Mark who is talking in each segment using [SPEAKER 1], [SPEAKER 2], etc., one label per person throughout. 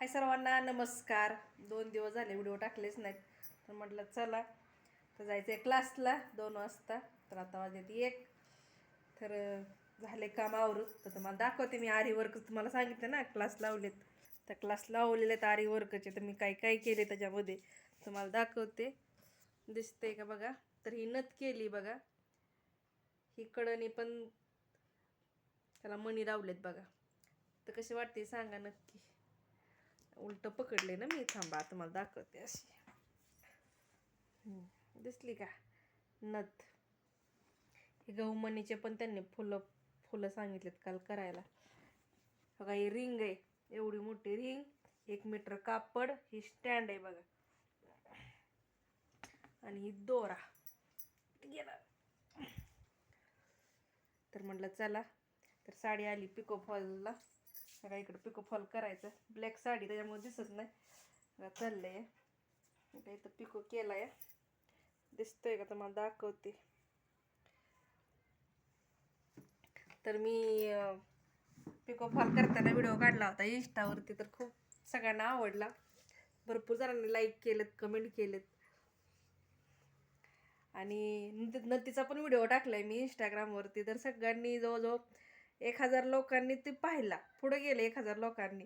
[SPEAKER 1] हाय सर्वांना नमस्कार. दोन दिवस झाले व्हिडिओ टाकलेच नाहीत. तर म्हटलं चला. तर जायचं आहे क्लासला दोन वाजता. तर आता वाजत एक. तर झाले काम आवरून. तर तुम्हाला दाखवते मी आरी वर्क तुम्हाला सांगितलं ना क्लास लावलेत. तर क्लास लावलेले आहेत आरी वर्कचे तर मी काय काय केले त्याच्यामध्ये? तुम्हाला दाखवते. दिसते का बघा? तर ही नथ केली बघा. ही कडणी पण त्याला मणी लावलेत बघा. तर कशी वाटते सांगा नक्की. उलटं पकडले ना मी. थांबा आता मला दाखवते अशी. दिसली का? नथ. हे गहूमणीचे पण त्यांनी फुलं फुलं सांगितलेत काल करायला. बघा ही रिंग आहे. एवढी मोठी रिंग एक मीटर कापड ही स्टँड आहे बघा. आणि ही दोरा. गेला तर म्हटलं चला. तर साडी आली पिको फॉलला बघा इकडं पिको फॉल करायचं. ब्लॅक साडी त्याच्यामुळे दिसत नाही. बघा चाललंय. का इथं पिको केलाय. दिसतोय का? तुम्हाला दाखवते. तर मी पिको फॉल करताना व्हिडिओ काढला होता इंस्टावरती तर खूप सगळ्यांना आवडला. भरपूर जणांनी लाईक केलेत कमेंट केलेत. आणि नतीचा पण व्हिडिओ टाकलाय मी इंस्टाग्रामवरती तर सगळ्यांनी जवळजवळ एक हजार लोकांनी ते पाहिला पुढे गेले एक हजार लोकांनी.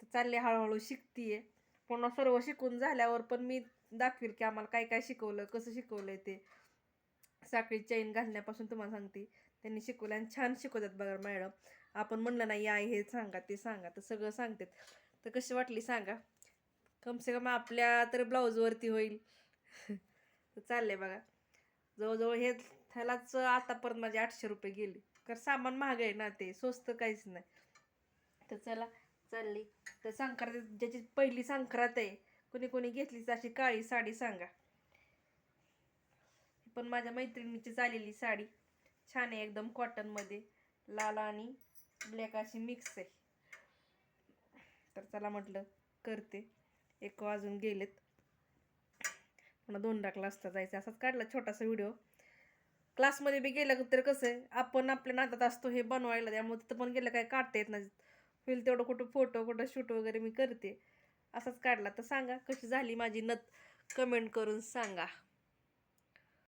[SPEAKER 1] तर चालले हळूहळू शिकतीये. पुन्हा सर्व शिकून झाल्यावर पण मी दाखवील की आम्हाला काय काय शिकवलं कसं शिकवलंय ते. साखळी चैन घालण्यापासून तुम्हाला सांगते. त्यांनी शिकवलं आणि छान शिकवतात बघा मॅडम आपण म्हणलं नाही आई हे सांगा ते सांगा. तर सगळं सांगतात. तर कशी वाटली सांगा? कमसे कम आपल्या तर ब्लाऊजवरती होईल. तर चाललंय बघा. जवळजवळ हे ह्यालाच आतापर्यंत माझे आठशे रुपये गेले. कारण सामान महाग आहे ना ते स्वस्त काहीच नाही. तर चला चालली. तर संक्रांत ज्याची पहिली संक्रांत आहे कोणी कोणी घेतलीच अशी काळी साडी सांगा. ही पण माझ्या मैत्रिणीची आलेली साडी. छान आहे एकदम कॉटनमध्ये लाल आणि ब्लॅक अशी मिक्स आहे. तर चला म्हटलं करते. एक वाजून गेलेत. पुन्हा दोनदा क्लासचा जायचं असाच काढला छोटासा व्हिडिओ क्लासमध्ये बी गेलं तर कसं आहे आपण आपल्या नातात असतो हे बनवायला त्यामुळे तिथं पण गेलं काय काढता येत नाही. होईल तेवढं कुठं फोटो कुठं शूट वगैरे मी करते. असाच काढला. तर सांगा कशी झाली माझी नथ? कमेंट करून सांगा.